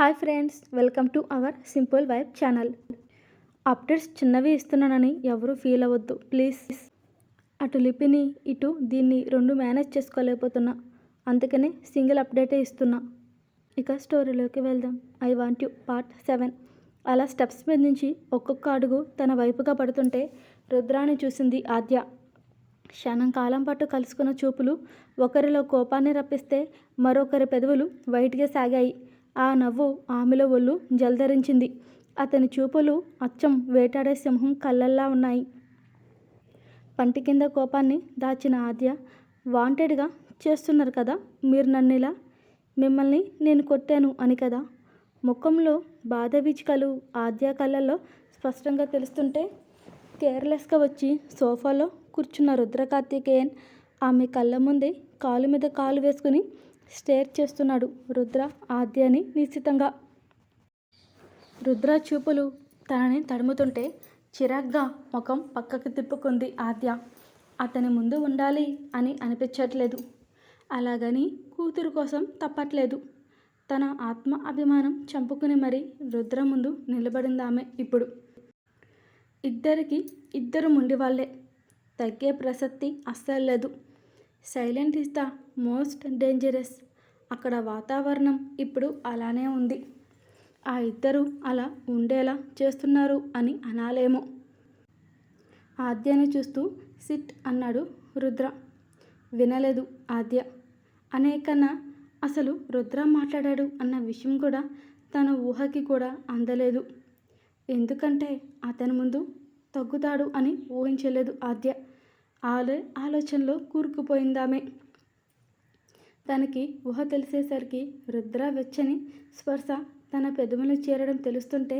Hi friends welcome to our simple vibe channel. Updates చిన్నవి ఇస్తున్నానని ఎవరు ఫీల్ అవ్వద్దు ప్లీజ్. అటు లిపిని ఇటు దీన్ని రెండు మేనేజ్ చేసుకోలేకపోతున్నా. అందుకనే సింగిల్ అప్డేటే ఇస్తున్నా. ఇక స్టోరీలోకి వెళ్దాం. I want you part seven. అలా స్టెప్స్ మీద నుంచి ఒక్కొక్క అడుగు తన వైపుగా పడుతుంటే రుద్రాన్ని చూసింది ఆద్య. క్షణం కాలం పాటు కలుసుకున్న చూపులు ఒకరిలో కోపాన్ని రప్పిస్తే మరొకరి పెదవులు వైట్గా సాగాయి. ఆ నవ్వు ఆమెలో ఒళ్ళు జలధరించింది అతని చూపులు అచ్చం వేటాడే సింహం కళ్ళల్లా ఉన్నాయి. పంటి కింద కోపాన్ని దాచిన ఆద్య వాంటెడ్గా చేస్తున్నారు కదా మీరు నన్ను ఇలా మిమ్మల్ని నేను కొట్టాను అని కదా? ముఖంలో బాధ వీచికలు ఆద్య కళ్ళల్లో స్పష్టంగా తెలుస్తుంటే కేర్లెస్గా వచ్చి సోఫాలో కూర్చున్న రుద్రకార్తికేయన్ ఆమె కళ్ళ ముందే కాలు మీద కాలు వేసుకుని స్టేర్ చేస్తున్నాడు రుద్ర ఆద్యని నిశ్చితంగా. రుద్ర చూపులు తనని తడుముతుంటే చిరాగ్గా ముఖం పక్కకు తిప్పుకుంది ఆద్య. అతని ముందు ఉండాలి అని అనిపించట్లేదు. అలాగని కూతురు కోసం తప్పట్లేదు. తన ఆత్మ అభిమానం చంపుకుని మరీ రుద్ర ముందు నిలబడిందామె ఇప్పుడు. ఇద్దరికి ఇద్దరు ముండివాళ్ళే. తగ్గే ప్రసక్తి అస్సలు లేదు. Silent is the most dangerous అక్కడ వాతావరణం ఇప్పుడు అలానే ఉంది. ఆ ఇద్దరు అలా ఉండేలా చేస్తున్నారు అని అనాలేమో. ఆద్యని చూస్తూ సిట్ అన్నాడు రుద్ర. వినలేదు ఆద్య. అనేకన్నా అసలు రుద్ర మాట్లాడాడు అన్న విషయం కూడా తన ఊహకి కూడా అందలేదు. ఎందుకంటే అతని ముందు తగ్గుతాడు అని ఊహించలేదు ఆద్య. ఆలో ఆలోచనలో కూరుకుపోయిందామే. తనకి ఊహ తెలిసేసరికి రుద్ర వెచ్చని స్పర్శ తన పెదవులు చేరడం తెలుస్తుంటే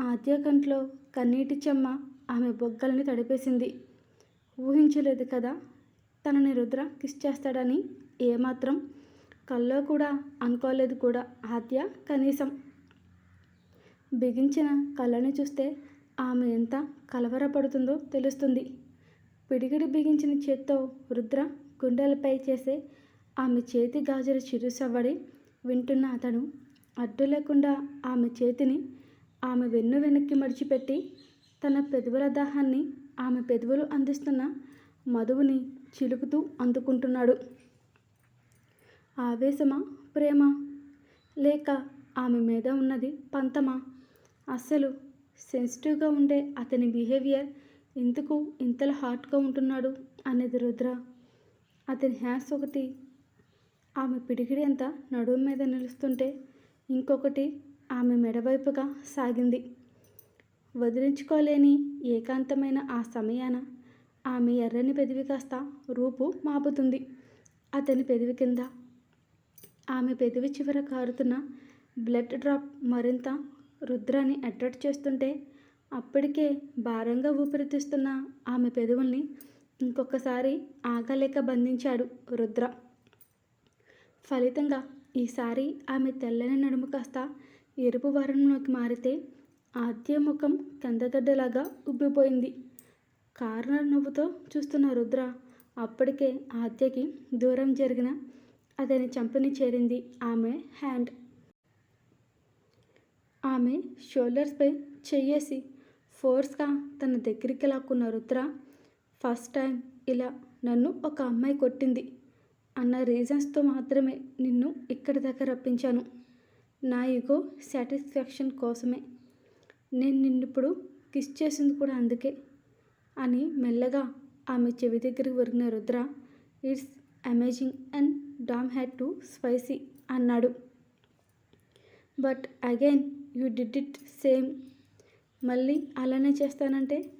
ఆద్య కంట్లో కన్నీటి చెమ్మ ఆమె బొగ్గల్ని తడిపేసింది. ఊహించలేదు కదా తనని రుద్ర కిస్ చేస్తాడని ఏమాత్రం కల్లో కూడా అనుకోలేదు కూడా ఆద్య కనీసం. బిగించిన కళ్ళని చూస్తే ఆమె ఎంత కలవరపడుతుందో తెలుస్తుంది. పిడిగిడి బిగించిన చేత్తో రుద్ర గుండెలపై చేసే ఆమె చేతి గాజుల చిరుసవ్వడి వింటున్న అతను అడ్డు లేకుండా ఆమె చేతిని ఆమె వెన్ను వెనక్కి మడిచిపెట్టి తన పెదవుల దాహాన్ని ఆమె పెదవులు అందిస్తున్న మధువుని చిలుకుతూ అందుకుంటున్నాడు. ఆవేశమా? ప్రేమ? లేక ఆమె మీద ఉన్నది పంతమా? అస్సలు సెన్సిటివ్గా ఉండే అతని బిహేవియర్ ఎందుకు ఇంతలా హాట్గా ఉంటున్నాడు అనేది రుద్ర. అతని హ్యాండ్స్ ఒకటి ఆమె పిడిగిడి అంతా నడుము మీద నిలుస్తుంటే ఇంకొకటి ఆమె మెడవైపుగా సాగింది. వదిలించుకోలేని ఏకాంతమైన ఆ సమయాన ఆమె ఎర్రని పెదివి కాస్త రూపు మాపుతుంది. అతని పెదివి కింద ఆమె పెదివి చివర కారుతున్న బ్లడ్ డ్రాప్ మరింత రుద్రాన్ని అట్రాక్ట్ చేస్తుంటే అప్పటికే భారంగా ఊపిరితిస్తున్న ఆమె పెదవుల్ని ఇంకొకసారి ఆగలేక బంధించాడు రుద్ర. ఫలితంగా ఈసారి ఆమె తెల్లని నడుము కాస్త ఎరుపు వర్ణంలోకి మారితే ఆద్య ముఖం కందగడ్డలాగా ఉబ్బిపోయింది. కారణ నవ్వుతో చూస్తున్న రుద్ర అప్పటికే ఆద్యకి దూరం జరిగిన అతని చంపని చేరింది ఆమె హ్యాండ్. ఆమె షోల్డర్స్పై చెయ్యేసి ఫోర్స్గా తన దగ్గరికి లాక్కున్న రుద్ర ఫస్ట్ టైం ఇలా నన్ను ఒక అమ్మాయి కొట్టింది. అన్న రీజన్స్తో మాత్రమే నిన్ను ఇక్కడి దాకా రప్పించాను? నా ఇగో సాటిస్ఫాక్షన్ కోసమే. నేను నిన్నిప్పుడు కిస్ చేసింది కూడా అందుకే. అని మెల్లగా ఆమె చెవి దగ్గరికి ఒరిగిన Rudra it's amazing and damn had to spicy అన్నాడు. But again you did it same. మళ్ళీ అలానే చేస్తానంటే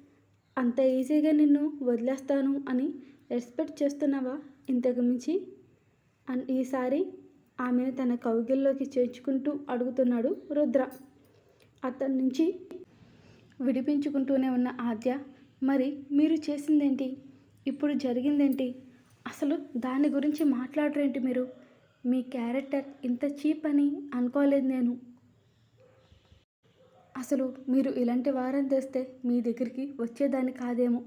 అంత ఈజీగా నిన్ను వదిలేస్తాను అని ఎక్స్పెక్ట్ చేస్తున్నావా? ఇంతకు మించి ఈసారి ఆమెను తన కౌగిల్లోకి చేర్చుకుంటూ అడుగుతున్నాడు రుద్ర. అతని నుంచి విడిపించుకుంటూనే ఉన్న ఆద్య మరి మీరు చేసిందేంటి? ఇప్పుడు జరిగిందేంటి? అసలు దాని గురించి మాట్లాడరేంటి మీరు? మీ క్యారెక్టర్ ఇంత చీప్ అని అనుకోలేదు నేను. అసలు మీరు ఇలాంటి వారం తెస్తే మీ దగ్గరికి వచ్చేదాన్ని కాదేమో?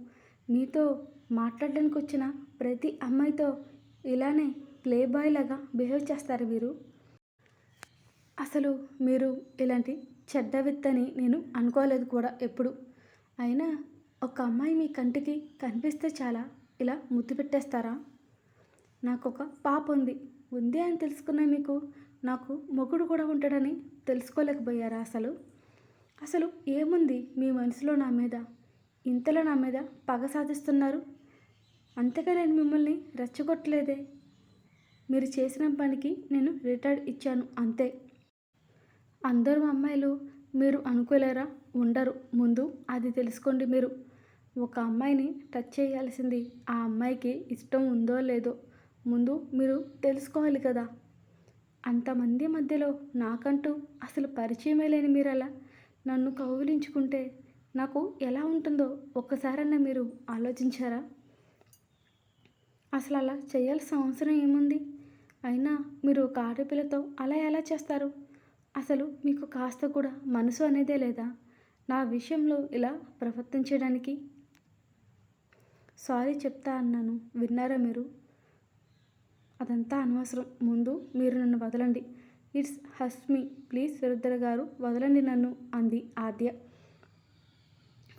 మీతో మాట్లాడడానికి వచ్చిన ప్రతి అమ్మాయితో ఇలానే ప్లే బాయ్ లాగా బిహేవ్ చేస్తారు మీరు అసలు మీరు ఇలాంటి చెడ్డ విత్తని నేను అనుకోలేదు కూడా ఎప్పుడు. అయినా ఒక అమ్మాయి మీ కంటికి కనిపిస్తే చాలా ఇలా ముద్దు పెట్టేస్తారా? నాకు ఒక పాప ఉంది. ఉంది అని తెలుసుకున్న మీకు నాకు మొగుడు కూడా ఉంటాడని తెలుసుకోలేకపోయారా అసలు? అసలు ఏముంది మీ మనసులో నా మీద? ఇంతలో నా మీద పగ సాధిస్తున్నారు? అంతగా నేను మిమ్మల్ని రెచ్చగొట్టలేదే. మీరు చేసిన పనికి నేను రిటైర్డ్ ఇచ్చాను అంతే. అందరూ అమ్మాయిలు మీరు అనుకోలేరా? ఉండరు. ముందు అది తెలుసుకోండి మీరు. ఒక అమ్మాయిని టచ్ చేయాల్సింది ఆ అమ్మాయికి ఇష్టం ఉందో లేదో ముందు మీరు తెలుసుకోవాలి కదా. అంతమంది మధ్యలో నాకంటూ అసలు పరిచయమే లేని మీరు అలా నన్ను కౌగిలించుకుంటే నాకు ఎలా ఉంటుందో ఒక్కసారన్నా మీరు ఆలోచించారా? అసలు అలా చేయాల్సిన అవసరం ఏముంది? అయినా మీరు ఒక ఆడపిల్లతో అలా ఎలా చేస్తారు? అసలు మీకు కాస్త కూడా మనసు అనేదే లేదా? నా విషయంలో ఇలా ప్రవర్తించడానికి? సారీ చెప్తా అన్నాను. విన్నారా మీరు? అదంతా అనవసరం. ముందు మీరు నన్ను వదలండి. ఇట్స్ హస్మి. ప్లీజ్ రుద్ర గారు వదలండి నన్ను అంది ఆద్య.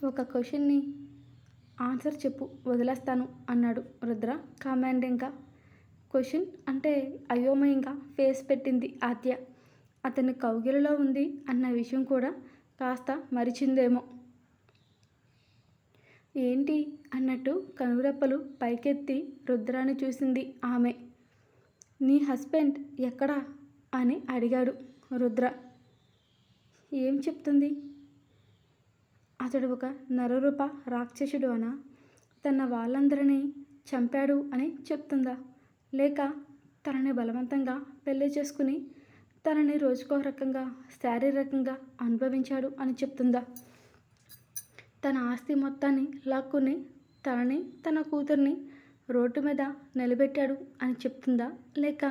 ఒక క్వశ్చన్ని ఆన్సర్ చెప్పు వదిలేస్తాను అన్నాడు రుద్ర. కామాండింగ్గా క్వశ్చన్ అంటే అయోమయంగా ఫేస్ పెట్టింది ఆద్య. అతని కౌగిలిలో ఉంది అన్న విషయం కూడా కాస్త మరిచిందేమో. ఏంటి అన్నట్టు కనురెప్పలు పైకెత్తి రుద్రాన్ని చూసింది ఆమె. నీ హస్బెండ్ ఎక్కడా? అని అడిగాడు రుద్ర. ఏం చెప్తుంది? అతడు ఒక నరరూప రాక్షసుడు అన తన వాళ్ళందరినీ చంపాడు అని చెప్తుందా? లేక తనని బలవంతంగా పెళ్ళి చేసుకుని తనని రోజుకో రకంగా శారీరకంగా అనుభవించాడు అని చెప్తుందా? తన ఆస్తి మొత్తాన్ని లాక్కుని తనని తన కూతుర్ని రోడ్డు మీద నిలబెట్టాడు అని చెప్తుందా? లేక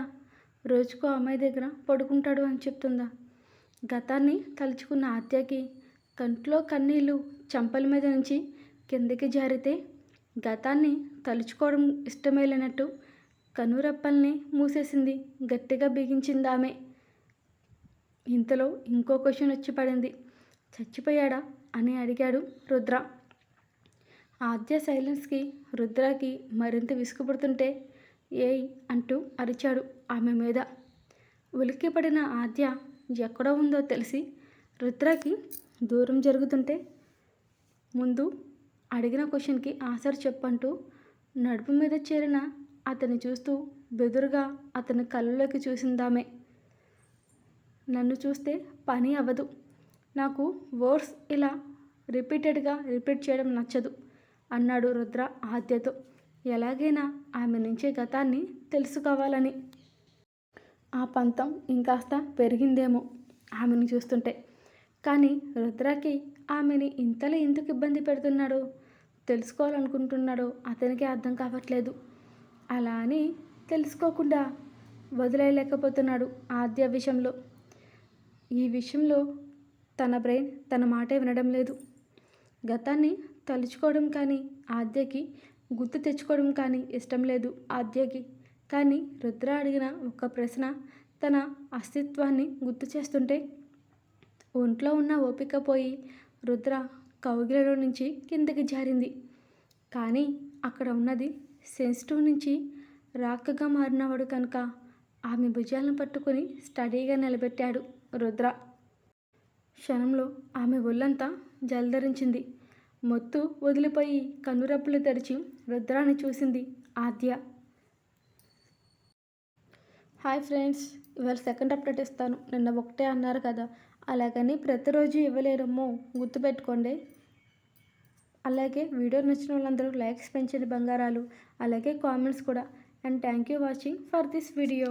రోజుకో అమ్మాయి దగ్గర పడుకుంటాడు అని చెప్తుందా? గతాన్ని తలుచుకున్న ఆత్యకి కంట్లో కన్నీళ్ళు చంపల మీద నుంచి కిందకి జారితే గతాన్ని తలుచుకోవడం ఇష్టమే లేనట్టు కనురెప్పల్ని మూసేసింది గట్టిగా బిగించింది ఆమె ఇంతలో ఇంకో క్వశ్చన్ వచ్చి పడింది. చచ్చిపోయాడా అని అడిగాడు రుద్ర. ఆద్య సైలెన్స్కి రుద్రకి మరింత విసుగుపడుతుంటే ఏయ్ అంటూ అరిచాడు ఆమె మీద. ఉలిక్కిపడిన ఆద్య ఎక్కడో ఉందో తెలిసి రుద్రకి దూరం జరుగుతుంటే ముందు అడిగిన క్వశ్చన్కి ఆన్సర్ చెప్పంటూ నడుపు మీద చేరిన అతన్ని చూస్తూ బెదురుగా అతని కళ్ళలోకి చూసిందామే. నన్ను చూస్తే పని అవ్వదు. నాకు వర్డ్స్ ఇలా రిపీటెడ్గా రిపీట్ చేయడం నచ్చదు అన్నాడు రుద్ర ఆద్యతో. ఎలాగైనా ఆమె నుంచే గతాన్ని తెలుసుకోవాలని. ఆ పంతం ఇంకాస్త పెరిగిందేమో ఆమెను చూస్తుంటే. కానీ రుద్రకి ఆమెని ఇంతలో ఎందుకు ఇబ్బంది పెడుతున్నాడో? తెలుసుకోవాలనుకుంటున్నాడో అతనికి అర్థం కావట్లేదు. అలా అని తెలుసుకోకుండా వదిలేయలేకపోతున్నాడు ఆద్య విషయంలో. ఈ విషయంలో తన బ్రెయిన్ తన మాటే వినడం లేదు. గతాన్ని తలుచుకోవడం కానీ ఆద్యకి గుర్తు తెచ్చుకోవడం కానీ ఇష్టం లేదు ఆద్యకి. కానీ రుద్ర అడిగిన ఒక ప్రశ్న తన అస్తిత్వాన్ని గుర్తు చేస్తుంటే ఒంట్లో ఉన్న ఓపిక పోయి రుద్ర కౌగిలలో నుంచి కిందకి జారింది. కానీ అక్కడ ఉన్నది సెన్సిటివ్ నుంచి రాక్గా మారినవాడు కనుక ఆమె భుజాలను పట్టుకొని స్టడీగా నిలబెట్టాడు రుద్ర. క్షణంలో ఆమె ఒళ్ళంతా జలధరించింది. మొత్తు వదిలిపోయి కన్నురప్పులు తెరిచి రుద్రాన్ని చూసింది ఆద్య. హాయ్ ఫ్రెండ్స్ ఇవాళ సెకండ్ అప్డేట్ ఇస్తాను. నిన్న ఒకటే అన్నారు కదా అలాగని ప్రతిరోజు ఇవ్వలేరమ్మో గుర్తుపెట్టుకోండి. అలాగే వీడియో నచ్చిన వాళ్ళందరూ లైక్స్ పెంచండి బంగారాలు. అలాగే కామెంట్స్ కూడా. And thank you watching for this video.